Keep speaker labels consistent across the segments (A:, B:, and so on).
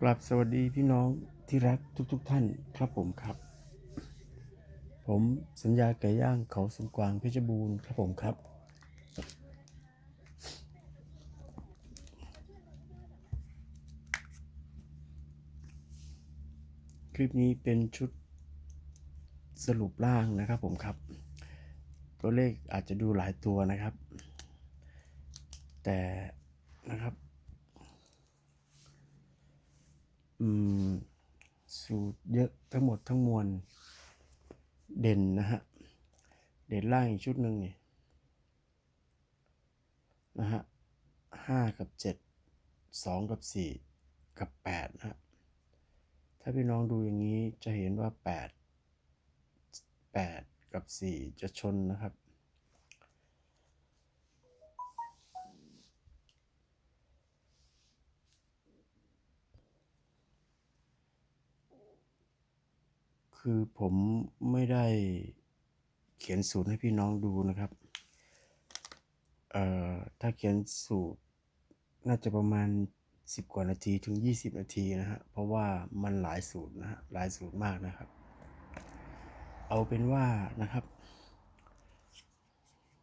A: กลับสวัสดีพี่น้องที่รักทุกๆทท่านครับผมครับ ผมสัญญาไก่ย่างเขาสวนกวางเพชรบูรณ์ครับผมครับ คลิปนี้เป็นชุดสรุปร่างนะครับผมครับ ตัวเลขอาจจะดูหลายตัวนะครับ แต่นะครับ อืม สูตรเยอะทั้งหมดทั้งมวลเด่นนะฮะ เด่นล่างอีกชุดหนึ่งนี่นะฮะห้ากับเจ็ดสองกับสี่กับแปดนะฮะถ้าพี่น้องดูอย่างนี้จะเห็นว่าแปดแปดกับสี่จะชนนะครับ คือผมไม่ได้เขียนสูตรให้พี่น้องดูนะครับ เอ่อ ถ้าเขียนสูตรน่าจะประมาณ 10 กว่านาทีถึง 20 นาทีนะฮะ เพราะว่ามันหลายสูตรนะฮะ หลายสูตรมากนะครับ เอาเป็นว่านะครับ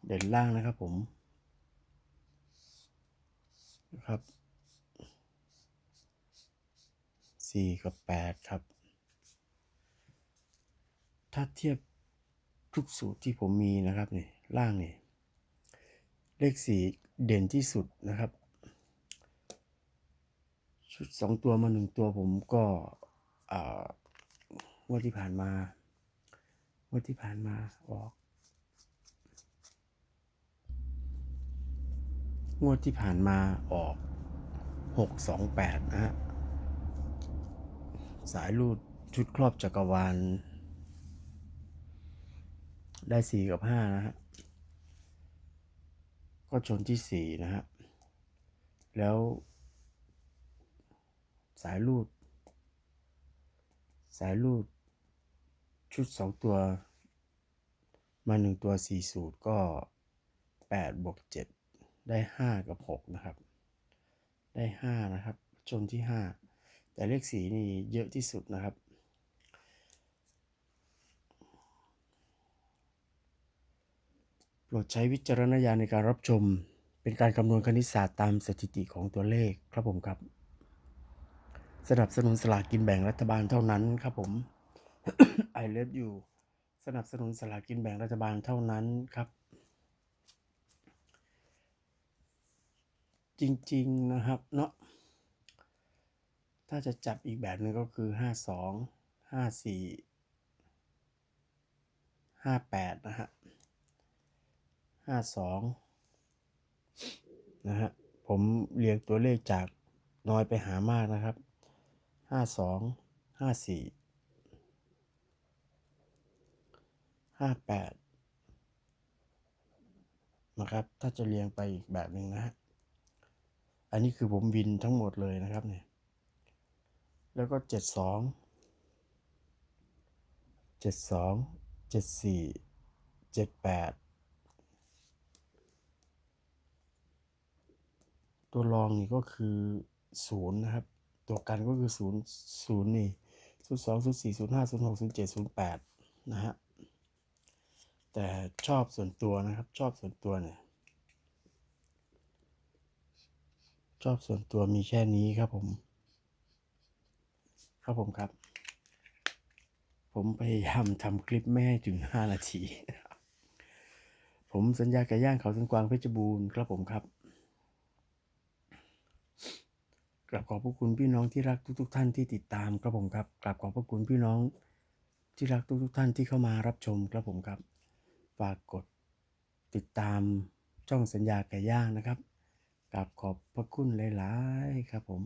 A: เด่นล่างนะครับผม นะครับ 4 กับ 8 ครับาเทียบทุกสูตรที่ผมมีนะครับนี่ล่างนี่เลขสี่เด่นที่สุดนะครับ ชุดสองตัวมาหนึ่งตัวผมก็อ่างวดที่ผ่านมางวดที่ผ่านมาออกงวดที่ผ่านมาออกหกสองแปดนะฮะ สายรูดชุดครอบจักรวาล ได้สี่กับห้านะฮะ ก็ชนที่สี่นะฮะ แล้ว สายรูด สายรูด ชุดสองตัว มาหนึ่งตัวสี่สูตรก็แปดบวกเจ็ดได้ห้ากับหกนะครับ ได้ห้านะครับ ชนที่ห้าแต่เลขสีนี่เยอะที่สุดนะครับ โป รดใช้วิจารณญาณในการรับชม เป็นการคำนวณคณิตศาสตร์ตามสถิติของตัวเลขครับผมครับ สนับสนุนสลากกินแบ่งรัฐบาลเท่านั้นครับผม I love you สนับสนุนสลากกินแบ่งรัฐบาลเท่านั้นครับ จริงๆนะครับเนาะถ้าจะจับอีกแบบหนึ่งก็คือห้าสองห้าสี่ห้าแปดนะฮะ ห้าสองนะฮะผมเรียงตัวเลขจากน้อยไปหามากนะครับห้าสองห้าสี่ห้าแปดนะครับ ถ้าจะเรียงไปอีกแบบหนึ่งนะฮะอันนี้คือผมวินทั้งหมดเลยนะครับเนี่ยแล้วก็เจ็ดสองเจ็ดสองเจ็ดสี่เจ็ดแปด ตัวรองนี่ก็คือศูนย์นะครับ ตัวกันก็คือศูนย์ศูนย์นี่ศูนย์สองศูนย์สี่ศูนย์ห้าศูนย์หกศูนย์เจ็ดศูนย์แปดนะฮะ แต่ชอบส่วนตัวนะครับ ชอบส่วนตัวเนี่ย ชอบส่วนตัวมีแค่นี้ครับผม ครับผมครับ ผมพยายามทำคลิปไม่ให้ถึงห้านาที ผมสัญญาไก่ย่างเขาสวนกวางเพชรบูรณ์ครับผมครับ กลับขอบพระคุณพี่น้องที่รักทุก ๆ ท่านที่ติดตามครับผมครับกลับขอบพระคุณพี่น้องที่รักทุก ๆ ท่านที่เข้ามารับชมครับผมครับ ฝากกดติดตามช่องสัญญาไก่ย่างนะครับกลับขอบพระคุณหลาย ๆ ครับผม